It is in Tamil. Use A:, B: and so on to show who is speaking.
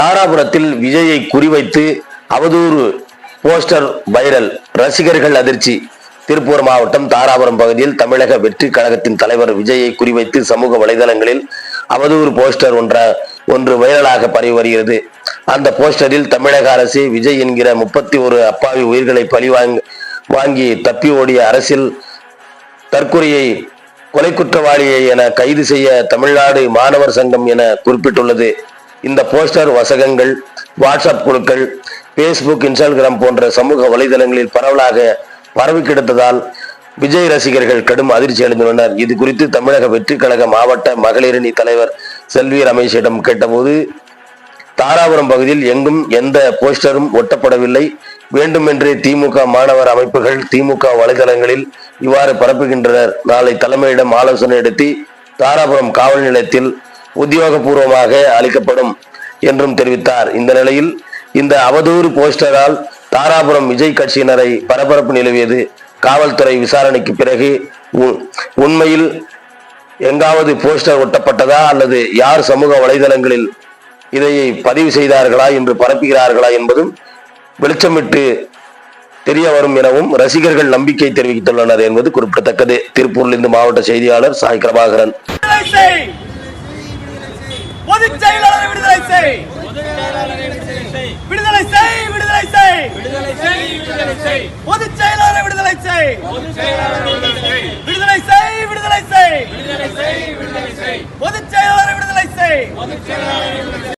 A: தாராபுரத்தில் விஜயை குறிவைத்து அவதூறு போஸ்டர் வைரல். ரசிகர்கள் அதிர்ச்சி. திருப்பூர் மாவட்டம் தாராபுரம் பகுதியில் தமிழக வெற்றி கழகத்தின் தலைவர் விஜயை குறிவைத்து சமூக வலைதளங்களில் அவதூறு போஸ்டர் ஒன்ற ஒன்று வைரலாக பரவி வருகிறது. அந்த போஸ்டரில் தமிழக அரசு விஜய் என்கிற முப்பத்தி ஒரு அப்பாவி உயிர்களை பழி வாங்கி தப்பி ஓடிய அரசில் தற்கொலையை கொலை குற்றவாளியை என கைது செய்ய தமிழ்நாடு மாணவர் சங்கம் என குறிப்பிட்டுள்ளது. இந்த போஸ்டர் வசகங்கள் வாட்ஸ்அப் குழுக்கள் பேஸ்புக் இன்ஸ்டாகிராம் போன்ற சமூக வலைதளங்களில் பரவலாக பரவி கிடைத்ததால் விஜய் ரசிகர்கள் கடும் அதிர்ச்சி அடைந்துள்ளனர். இது குறித்து தமிழக வெற்றி கழக மாவட்ட மகளிரணி தலைவர் செல்வி ரமேஷிடம் கேட்டபோது தாராபுரம் பகுதியில் எங்கும் எந்த போஸ்டரும் ஒட்டப்படவில்லை. வேண்டுமென்றே திமுக மாணவர் அமைப்புகள் திமுக வலைதளங்களில் இவ்வாறு பரப்புகின்றனர். நாளை தலைமையிடம் ஆலோசனை நடத்தி தாராபுரம் காவல் நிலையத்தில் உத்தியோகபூர்வமாக அளிக்கப்படும் என்றும் தெரிவித்தார். இந்த நிலையில் இந்த அவதூறு போஸ்டரால் தாராபுரம் விஜய் கட்சியினரை பரபரப்பு நிலவியது. காவல்துறை விசாரணைக்கு பிறகு உ- உண்மையில் எங்காவது போஸ்டர் ஒட்டப்பட்டதா அல்லது யார் சமூக வலைதளங்களில் இதை பதிவு செய்தார்களா என்று பரப்புகிறார்களா என்பதும் வெளிச்சமிட்டு தெரிய வரும் எனவும் ரசிகர்கள் நம்பிக்கை தெரிவித்துள்ளனர் என்பது குறிப்பிடத்தக்கது. திருப்பூரிலிருந்து மாவட்ட செய்தியாளர் சாய் பிரபாகரன்.
B: விடுதலை செய் விடுதலை செய். விடுதலை செய் விடுதலை செய். பொதுச் செயலாளரை விடுதலை செய். விடுதலை செய் விடுதலை செய். பொதுச் செயலாளரை விடுதலை செய்.